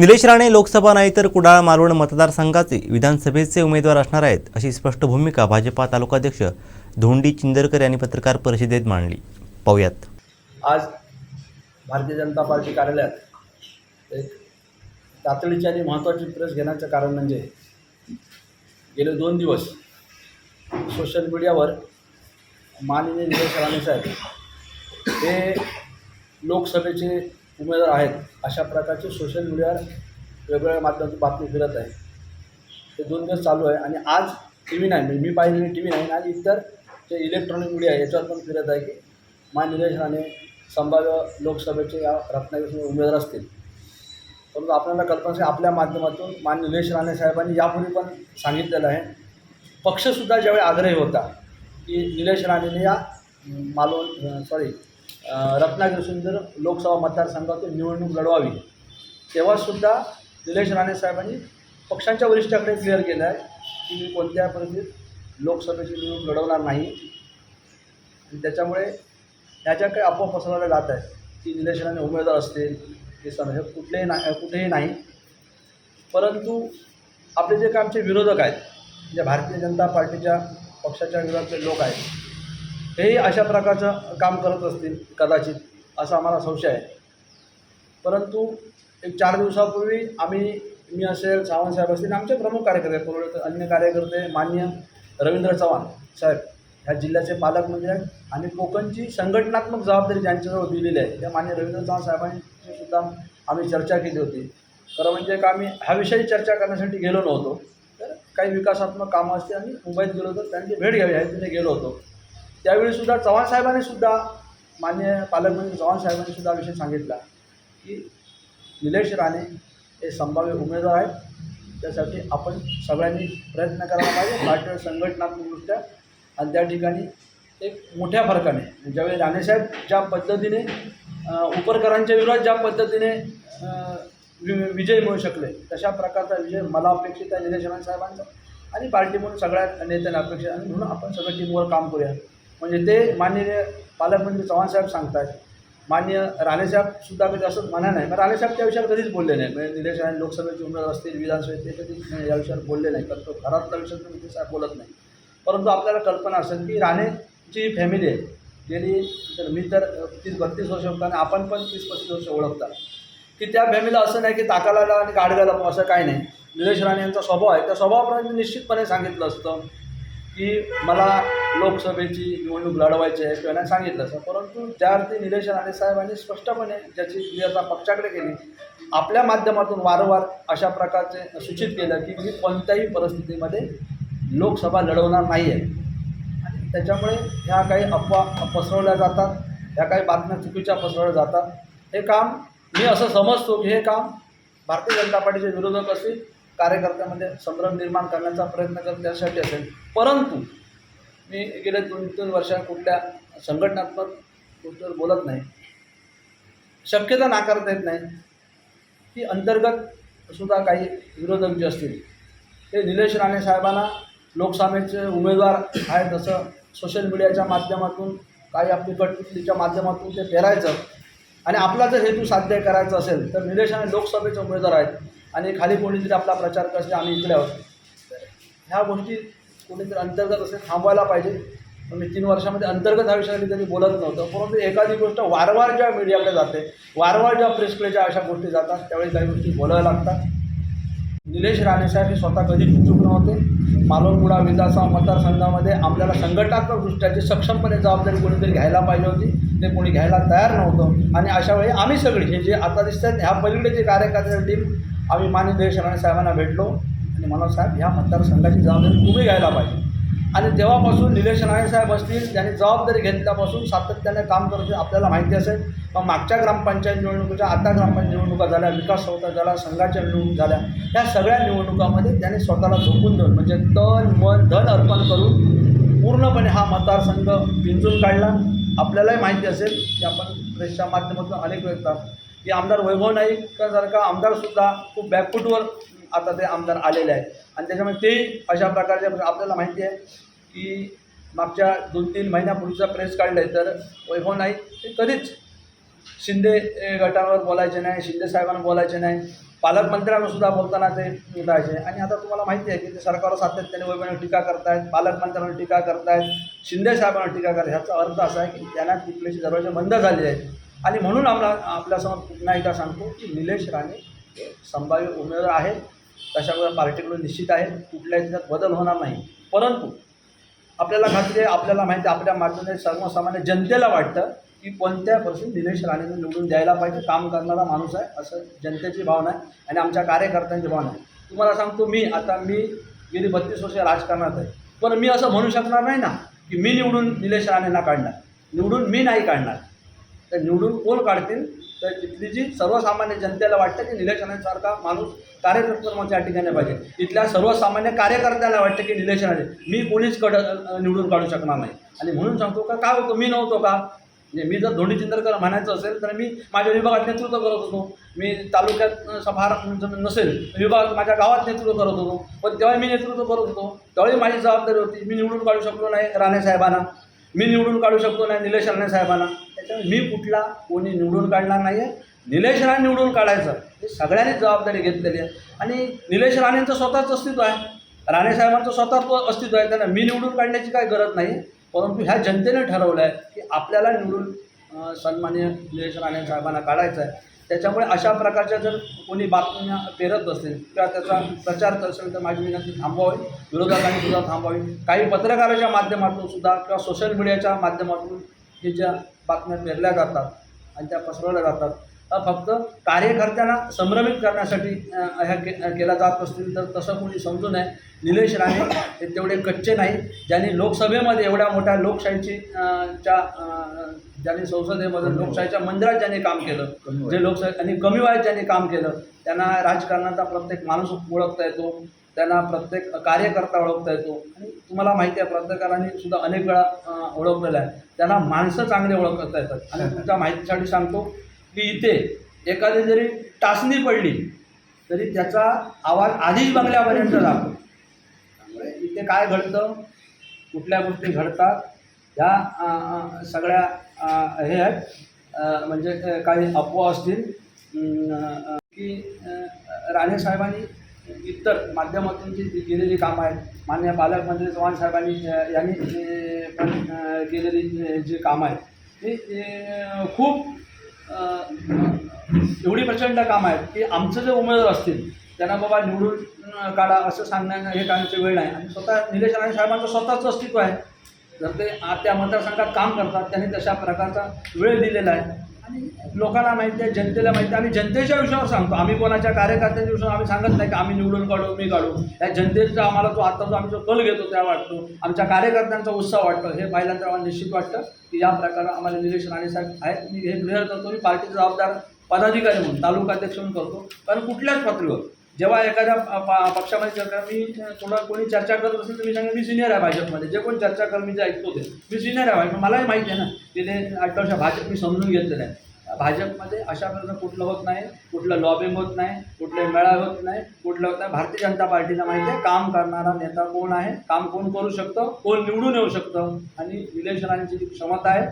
निलेश राणे लोकसभा नाही तर कुडाळ मालवण मतदारसंघाचे विधानसभेचे उमेदवार असणार आहेत अशी स्पष्ट भूमिका भाजपा तालुकाध्यक्ष धोंडी चिंदरकर यांनी पत्रकार परिषदेत मांडली. पाहूयात. आज भारतीय जनता पार्टी कार्यालयात एक तातडीची आणि महत्त्वाची प्रेस घेण्याचं कारण म्हणजे गेले दोन दिवस सोशल मीडियावर माननीय निलेश राणे साहेब हे लोकसभेचे उमेदवार आहेत. अशा प्रकारचे सोशल मीडियावर वेगवेगळ्या माध्यमातून बातमी फिरत आहे. ते दोन दिवस चालू आहे आणि आज टी व्ही नाही. म्हणजे मी पाहिलेली टी व्ही नाही आणि इतर जे इलेक्ट्रॉनिक मीडिया आहे याच्यावर पण फिरत आहे की मा निलेश राणे संभाव्य लोकसभेचे या रत्नागिरी उमेदवार असतील. परंतु आपल्याला कल्पना आपल्या माध्यमातून मान निलेश राणे साहेबांनी यापूर्वी पण सांगितलेलं आहे. पक्षसुद्धा ज्यावेळी आग्रही होता की निलेश राणेने या मालवण सॉरी रत्नागिरी सुंदर लोकसभा मतदारसंघातून निवडणूक लढवावी. तेव्हासुद्धा निलेश राणे साहेबांनी पक्षांच्या वरिष्ठाकडे क्लिअर केलं आहे की मी कोणत्या परिस्थितीत लोकसभेची निवडणूक लढवणार नाही. आणि त्याच्यामुळे ह्या ज्या काही अफवा पसरवल्या जात आहेत की निलेश राणे उमेदवार असतील हे सण हे कुठलेही नाही कुठेही नाही. परंतु आपले जे काय आमचे विरोधक आहेत जे भारतीय जनता पार्टीच्या पक्षाच्या विरोधातले लोक आहेत हेही अशा प्रकारचं काम करत असतील कदाचित. असा आम्हाला संशय आहे. परंतु एक चार दिवसापूर्वी आम्ही मी असेल सावंत साहेब असतील आमचे प्रमुख कार्यकर्ते पूर्व अन्य कार्यकर्ते मान्य रवींद्र चव्हाण साहेब ह्या जिल्ह्याचे पालकमंत्री म्हणजे आहेत. आणि कोकणची संघटनात्मक जबाबदारी ज्यांच्याजवळ दिलेली आहे त्या मान्य रवींद्र चव्हाण साहेबांची सुद्धा आम्ही चर्चा केली होती. खरं म्हणजे का आम्ही हा विषयी चर्चा करण्यासाठी गेलो नव्हतो. तर काही विकासात्मक कामं असते आम्ही मुंबईत गेलो होतो त्यांची भेट घ्यावी ह्या तिथे गेलो होतो. त्यावेळीसुद्धा चव्हाण साहेबांनी सुद्धा मान्य पालकमंत्री चव्हाण साहेबांनी सुद्धा विषय सांगितला की निलेश राणे हे संभाव्य उमेदवार आहेत. त्यासाठी आपण सगळ्यांनी प्रयत्न करायला पाहिजे. पार्टीवर संघटनात्मकदृष्ट्या आणि त्या ठिकाणी एक मोठ्या फरकाने ज्यावेळी राणेसाहेब ज्या पद्धतीने उपरकरांच्या विरोधात ज्या पद्धतीने वि- विजय मिळू शकले तशा प्रकारचा विजय मला अपेक्षित आहे निलेश राणे साहेबांचा. आणि पार्टी म्हणून सगळ्या नेत्यांना अपेक्षित आणि म्हणून आपण सगळं टीमवर काम करूया. म्हणजे ते माननीय पालकमंत्री चव्हाण साहेब सांगतात मान्य राणेसाहेब सुद्धा कधी असं म्हणा नाही. मग राणेसाहेब त्या विषयावर कधीच बोलले नाही. म्हणजे निलेश राणे लोकसभेचे उमेदवार असतील विधानसभेत ते कधी या विषयावर बोलले नाही. कारण तो घरातला विषय तर साहेब बोलत नाही. परंतु आपल्याला कल्पना असेल की राणेची जी फॅमिली आहे. गेली तर मी तर तीस बत्तीस वर्ष होता आणि आपण पण तीस पस्तीस वर्ष ओळखता की त्या फॅमिलीला असं नाही की ताकाला लावा आणि गाडगाला लावा, असं काही नाही. निलेश राणे यांचा स्वभाव आहे. त्या स्वभावाप्रमाणे मी निश्चितपणे सांगितलं असतं की मला लोकसभेची निवडणूक लढवायची आहे किंवा सांगितलं असं परंतु ज्या अर्थी निलेश राणे साहेबांनी स्पष्टपणे ज्याची क्रियाता पक्षाकडे केली आपल्या माध्यमातून वारंवार अशा प्रकारचे सूचित केलं की मी कोणत्याही परिस्थितीमध्ये लोकसभा लढवणार नाही आहे आणि त्याच्यामुळे ह्या काही अफवा पसरवल्या जातात ह्या काही बातम्या चुकीच्या पसरवल्या जातात. हे काम मी असं समजतो की हे काम भारतीय जनता पार्टीचे विरोधक असतील कार्यकर्त्यामध्ये संभ्रम निर्माण करण्याचा प्रयत्न करत त्यासाठी असेल. परंतु मी गेल्या दोन तीन वर्षात कुठल्या संघटनात्मक गोष्टीवर बोलत नाही. शक्यता नाकारता येत नाही. की अंतर्गत सुद्धा काही विरोधक जे असतील ते निलेश राणे साहेबांना लोकसभेचे उमेदवार आहेत जसं सोशल मीडियाच्या माध्यमातून काही आपली कटपुतलीच्या माध्यमातून ते पेरायचं. आणि आपला जर हेतू साध्य करायचा असेल तर निलेश राणे लोकसभेचे उमेदवार आहेत. आणि खाली कोणीतरी आपला प्रचार करते आम्ही इकडे आहोत. तर ह्या गोष्टी कुणीतरी अंतर्गत असेल थांबवायला पाहिजे. मी तीन वर्षामध्ये अंतर्गत हा विषय कधी बोलत नव्हतं. परंतु एखादी गोष्ट वारंवार ज्या मीडियाकडे जाते वारंवार ज्या प्रेसकडे ज्या अशा गोष्टी जातात त्यावेळी काही गोष्टी बोलाव्या लागतात. निलेश राणेसाहेब हे स्वतः कधी चूक नव्हते. मालवणपुडा विधानसभा मतदारसंघामध्ये आपल्याला संघटनात्मक जे सक्षमपणे जबाबदारी कोणीतरी घ्यायला पाहिजे होती ते कोणी घ्यायला तयार नव्हतं. आणि अशा वेळी आम्ही सगळी हे जे आता दिसतात ह्या पलीकडे जे कार्यकर्त्याची टीम आम्ही मान्य निलेश राणे साहेबांना भेटलो. आणि मला साहेब ह्या मतदारसंघाची जबाबदारी तुम्ही घ्यायला पाहिजे. आणि तेव्हापासून निलेश राणे साहेब असतील त्यांनी जबाबदारी घेतल्यापासून सातत्याने काम करते आपल्याला माहिती असेल. मग मागच्या ग्रामपंचायत निवडणुकीच्या आता ग्रामपंचायत निवडणुका झाल्या विकास संस्था झाला संघाच्या निवडणूक झाल्या. या सगळ्या निवडणुकामध्ये त्यांनी स्वतःला झोपून देऊन म्हणजे तन मन धन अर्पण करून पूर्णपणे हा मतदारसंघ पिंजून काढला. आपल्यालाही माहिती असेल की आपण प्रेसच्या माध्यमातून अनेक वेळतात की आमदार वैभव नाईकासारखा आमदारसुद्धा खूप बॅकफूटवर आता ते आमदार आलेले आहेत. आणि त्याच्यामुळे ते अशा प्रकारचे म्हणजे आपल्याला माहिती आहे की मागच्या दोन तीन महिन्यापूर्वीचा प्रेस काढलं आहे तर वैभव नाही ते कधीच शिंदे गटावर बोलायचे नाही शिंदे साहेबांना बोलायचे नाही. पालकमंत्र्यांना सुद्धा बोलताना ते जायचे आणि आता तुम्हाला माहिती आहे की ते सरकारवर सातत्याने वैभवाने टीका करतायत पालकमंत्र्यांवर टीका करतायत शिंदे साहेबांना टीका करतात ह्याचा अर्थ असा आहे की त्यांना तिथलेचे दरवाजे बंद झालेले आहेत. आणि म्हणून आम्हाला आपल्यासमोर पुन्हा एकदा सांगतो की निलेश राणे संभाव्य उमेदवार आहेत. कशामुळे पार्टीकडून निश्चित आहे कुठल्याही त्याच्यात बदल होणार नाही. परंतु आपल्याला खात्री आहे आपल्याला माहिती आहे आपल्या माध्यमाने सर्वसामान्य जनतेला वाटतं की कोणत्या परिस्थितीत दिनेश राणेने निवडून द्यायला पाहिजे काम करणारा माणूस आहे असं जनतेची भावना आहे आणि आमच्या कार्यकर्त्यांची भावना आहे. तुम्हाला सांगतो मी आता मी गेली बत्तीस वर्ष राजकारणात आहे. पण मी असं म्हणू शकणार नाही ना की मी निवडून निलेश राणेंना काढणार. निवडून मी नाही काढणार. तर निवडून कोण काढतील? तर तिथली जी सर्वसामान्य जनतेला वाटतं की निलेश माणूस कार्यकर्ता मग ठिकाणी पाहिजे. तिथल्या सर्वसामान्य कार्यकर्त्याला वाटतं की निलेश राणे मी कोणीच कड निवडून काढू शकणार नाही. आणि म्हणून सांगतो का काय होतो? मी नव्हतो का? म्हणजे मी जर धोनी चिंदरकर म्हणायचं असेल तर मी माझ्या विभागात नेतृत्व करत होतो. मी तालुक्यात फार म्हणजे नसेल विभागात माझ्या गावात नेतृत्व करत होतो. पण तेव्हा मी नेतृत्व करत होतो. त्यावेळी माझी जबाबदारी होती मी निवडून काढू शकलो नाही राणे साहेबांना मी निवडून काढू शकतो नाही निलेश राणे साहेबांना त्याच्यामुळे मी कुठला कोणी निवडून काढणार नाही आहे निलेश राणे निवडून काढायचं. हे सगळ्यांनी जबाबदारी घेतलेली आहे. आणि निलेश राणेंचं स्वतःच अस्तित्व आहे. राणे साहेबांचं अस्तित्व आहे. त्यांना मी निवडून काढण्याची काही गरज नाही परंतु ह्या जनतेने ठरवलं आहे की आपल्याला निवडून अं, सन्माननीय निलेश राणे साहेबांना काढायचं आहे. त्याच्यामुळे अशा प्रकारच्या जर कोणी बातम्या पेरत असतील किंवा त्याचा प्रचार करत असेल तर माझी विनंती थांबवावी. विरोधकांनी सुद्धा थांबवावी. काही पत्रकाराच्या माध्यमातून सुद्धा किंवा सोशल मीडियाच्या माध्यमातून हे ज्या बातम्या पेरल्या जातात आणि त्या पसरवल्या जातात हा फक्त कार्यकर्त्यांना संभ्रमित करण्यासाठी ह्या के केला जात असतील तर तसं कोणी समजू नये. निलेश राणे हे तेवढे कच्चे नाही ज्यांनी लोकसभेमध्ये एवढ्या मोठ्या लोकशाहीची च्या ज्यांनी संसदेमध्ये लोकशाहीच्या मंदिरात ज्यांनी काम केलं जे लोकशाही आणि कमी वयात ज्यांनी काम केलं त्यांना राजकारणाचा प्रत्येक माणूस ओळखता येतो. त्यांना प्रत्येक कार्यकर्ता ओळखता येतो. आणि तुम्हाला माहिती आहे पत्रकारांनी सुद्धा अनेक वेळा ओळखलेलं आहे. त्यांना माणसं चांगले ओळखता येतात. आणि तुमच्या माहितीसाठी सांगतो की इथे एखादी जरी टाचणी पडली तरी त्याचा आवाज आधीच बंगल्यापर्यंत जातो. त्यामुळे इथे काय घडतं? कुठल्या गोष्टी घडतात? ह्या सगळ्या हे आहेत. म्हणजे काही अफवा असतील की राणे साहेबांनी इतर माध्यमातून जी जी केलेली कामं आहेत मान्य पालकमंत्री चव्हाण साहेबांनी यांनी जे पण केलेली जी कामं आहेत ती खूप एवढी प्रचंड कामं आहेत की आमचं जे उमेदवार असतील त्यांना बाबा निवडून काढा असं सांगण्या हे करण्याची वेळ नाही. आणि स्वतः निलेश राणे साहेबांचं स्वतःचं अस्तित्व आहे. जर ते त्या मतदारसंघात काम करतात त्यांनी तशा प्रकारचा वेळ दिलेला आहे. लोकांना माहिती आहे जनतेला माहिती आहे आम्ही जनतेच्या विषयावर सांगतो. आम्ही कोणाच्या कार्यकर्त्यांच्या विषयावर आम्ही सांगत नाही की आम्ही निवडून काढू मी काढू. या जनतेचा आम्हाला जो आता जो आम्ही जो कल घेतो त्या वाटतो. आमच्या कार्यकर्त्यांचा उत्साह वाटतो. हे पाहिल्यानंतर आम्हाला निश्चित वाटतं की या प्रकारे आम्हाला निलेश राणे साहेब आहेत. मी हे क्लिअर करतो मी पार्टीचा जबाबदार पदाधिकारी म्हणून तालुकाध्यक्ष म्हणून करतो. कारण कुठल्याच पातळीवर जेव्हा एखाद्या प- पक्षामध्ये चर्चा मी कोणा कोणी चर्चा करत असेल तर मी सांगेन मी सिनियर आहे भाजपमध्ये. जे कोण चर्चा कर मी जे ऐकतो ते. मी सिनियर आहे भाजप मलाही माहिती आहे ना तिथे आठ वर्ष भाजप मी समजून घेतलेलं आहे. भाजपमध्ये अशा प्रकारचं कुठलं होत नाही कुठलं लॉबिंग होत नाही कुठले मेळावे होत नाही कुठलं होत नाही. भारतीय जनता पार्टीला माहिती आहे काम करणारा नेता कोण आहे काम कोण करू शकतं कोण निवडून येऊ शकतं. आणि निलेश राणेची जी क्षमता आहे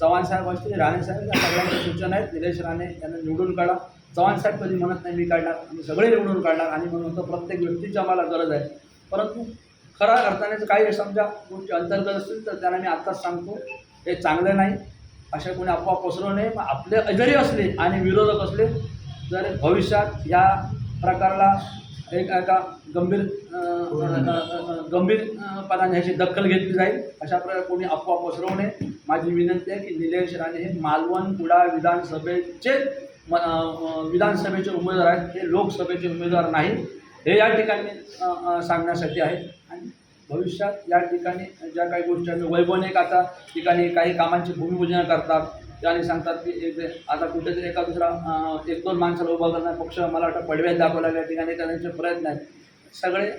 चव्हाण साहेब असतील राणे साहेब या सगळ्यांच्या सूचना आहेत. निलेश राणे यांना निवडून काढा. चव्हाणसाहेब कधी म्हणत नाही मी काढणार. आम्ही सगळे निवडून काढणार. आणि म्हणून प्रत्येक व्यक्तीची आम्हाला गरज आहे. परंतु खरा अर्थाने जर काही समजा गोष्टी अंतर्गत असतील तर त्यांना मी आत्ताच सांगतो हे चांगलं नाही. अशा कोणी अफवा पसरवू नये. मग आपले जरी असले आणि विरोधक असले तर भविष्यात या प्रकारला एक एका गंभीर गंभीर अं, ह्याची दखल घेतली जाईल. अशा प्रकारे कोणी अफवा पसरवू नये. माझी विनंती आहे की निलेश राणे हे मालवण कुडाळ विधानसभेचे म- विधानसभेचे उमेदवार आहेत हे लोकसभेचे उमेदवार नाहीत. हे या ठिकाणी सांगण्यासाठी आहे आणि भविष्यात या ठिकाणी ज्या काही गोष्टी आहेत वैभवनिक आता ठिकाणी काही कामांची भूमिपूजन करतात. त्याने सांगतात की एक- आता कुठेतरी एका दुसरा एक दोन माणसाला उभा करणार पक्ष मला वाटतं पडव्यात दाखवला या ठिकाणी करण्याचे प्रयत्न आहेत. सगळे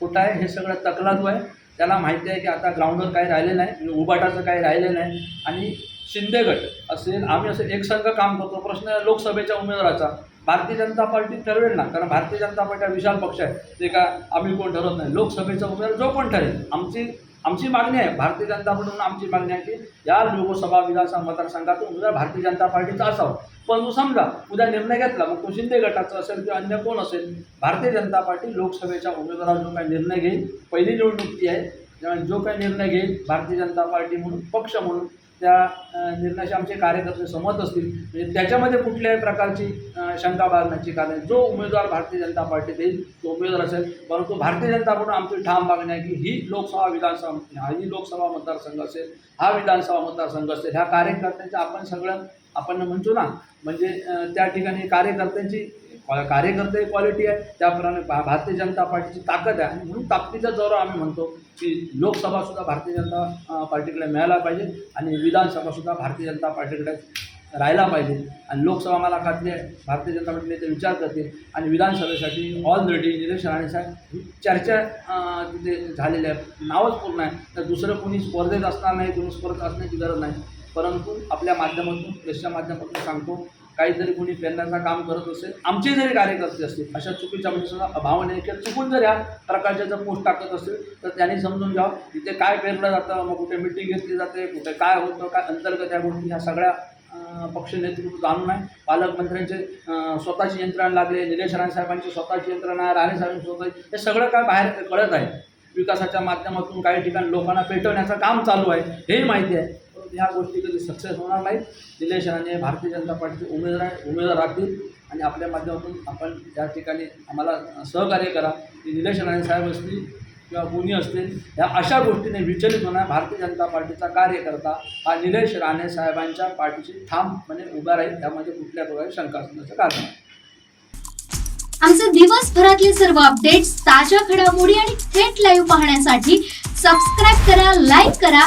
कुठं आहे हे सगळं तकलादू आहे त्याला माहिती आहे की आता ग्राउंडवर काही राहिलेलं नाही उभाटाचं उबाटाचं काही राहिलेलं नाही. आणि शिंदे गट असेल आम्ही असं एकसंघ काम करतो. प्रश्न आहे लोकसभेच्या उमेदवाराचा. भारतीय जनता पार्टी ठरवेल ना कारण भारतीय जनता पार्टी हा विशाल पक्ष आहे. ते का आम्ही कोण ठरवत नाही. लोकसभेचा उमेदवार जो कोण ठरेल. आमची आमची मागणी आहे. भारतीय जनता पार्टीकडून आमची मागणी आहे की या लोकसभा विधानसभा मतदारसंघातून उमेदवार भारतीय जनता पार्टीचा असावा. पण समजा उद्या निर्णय घेतला मग तो शिंदे गटाचा असेल किंवा अन्य कोण असेल भारतीय जनता पार्टी लोकसभेच्या उमेदवारावर जो काही निर्णय घेईल पहिली निवडणूक ती आहे. त्यामुळे जो काही निर्णय घेईल भारतीय जनता पार्टी म्हणून पक्ष म्हणून त्या निर्णयाशी आमचे कार्यकर्ते सहमत असतील म्हणजे त्याच्यामध्ये कुठल्याही प्रकारची शंका बाळगण्याची कारण जो उमेदवार भारतीय जनता पार्टी देईल तो उमेदवार असेल. परंतु भारतीय जनता म्हणून आमची ठाम मागणी आहे की ही लोकसभा विधानसभा हा ही लोकसभा मतदारसंघ असेल हा विधानसभा मतदारसंघ असेल ह्या कार्यकर्त्यांचं आपण सगळं आपण म्हणतो ना म्हणजे त्या ठिकाणी कार्यकर्त्यांची कार्यकर्ते क्वालिटी आहे त्याप्रमाणे भा भारतीय जनता पार्टीची ताकद आहे. आणि म्हणून ताकदीच्या जोरावर आम्ही म्हणतो की लोकसभासुद्धा भारतीय जनता पार्टीकडे मिळायला पाहिजे आणि विधानसभासुद्धा भारतीय जनता पार्टीकडे राहायला पाहिजे. आणि लोकसभा मला खात्री आहे भारतीय जनता पार्टीने ते विचार करते आणि विधानसभेसाठी ऑलरेडी निलेश राणे साहेब चर्चा तिथे झालेल्या आहेत नावच पूर्ण आहे तर दुसरं कोणी स्पर्धेत असणार नाही कोणी स्पर्धेत असण्याची गरज नाही. परंतु आपल्या माध्यमातून प्रेसच्या माध्यमातून सांगतो काहीतरी कोणी पेरण्याचं काम करत असेल आमचे जरी कार्यकर्ते असतील अशा चुकीच्या म्हणजे अभाव नाही किंवा चुकून जर ह्या प्रकारच्या जर पोस्ट टाकत असेल तर त्यांनी समजून घ्यावं तिथे काय पेरलं जातं मग कुठे मिटिंग घेतली जाते कुठे काय होतं काय अंतर्गत या गोष्टी ह्या सगळ्या पक्ष नेतृत्व जाणून आहे पालकमंत्र्यांचे स्वतःची यंत्रणा लागले निलेश राणे साहेबांची स्वतःची यंत्रणा आहे राणे स्वतः हे सगळं काय बाहेर कळत आहे. विकासाच्या माध्यमातून काही ठिकाणी लोकांना पेटवण्याचं काम चालू आहे हेही माहिती आहे. ह्या गोष्टी कधी सक्सेस होणार नाहीत निलेश राणे भारतीय जनता पार्टीचे उमेदवार उमेदवार राहतील आणि आपल्या माध्यमातून आपण त्या ठिकाणी आम्हाला सहकार्य करा की निलेश राणे साहेब असतील किंवा कोणी असतील ह्या अशा गोष्टीने विचलित होणार भारतीय जनता पार्टीचा कार्यकर्ता हा निलेश राणे साहेबांच्या पार्टीशी ठामपणे उभा राहील त्यामध्ये कुठल्या प्रकारे शंका असण्याचं कारण नाही. आमचे दिवसभरातले सर्व अपडेट्स ताज्या घडामोडी आणि थेट लाईव्ह पाहण्यासाठी सबस्क्राईब करा लाईक करा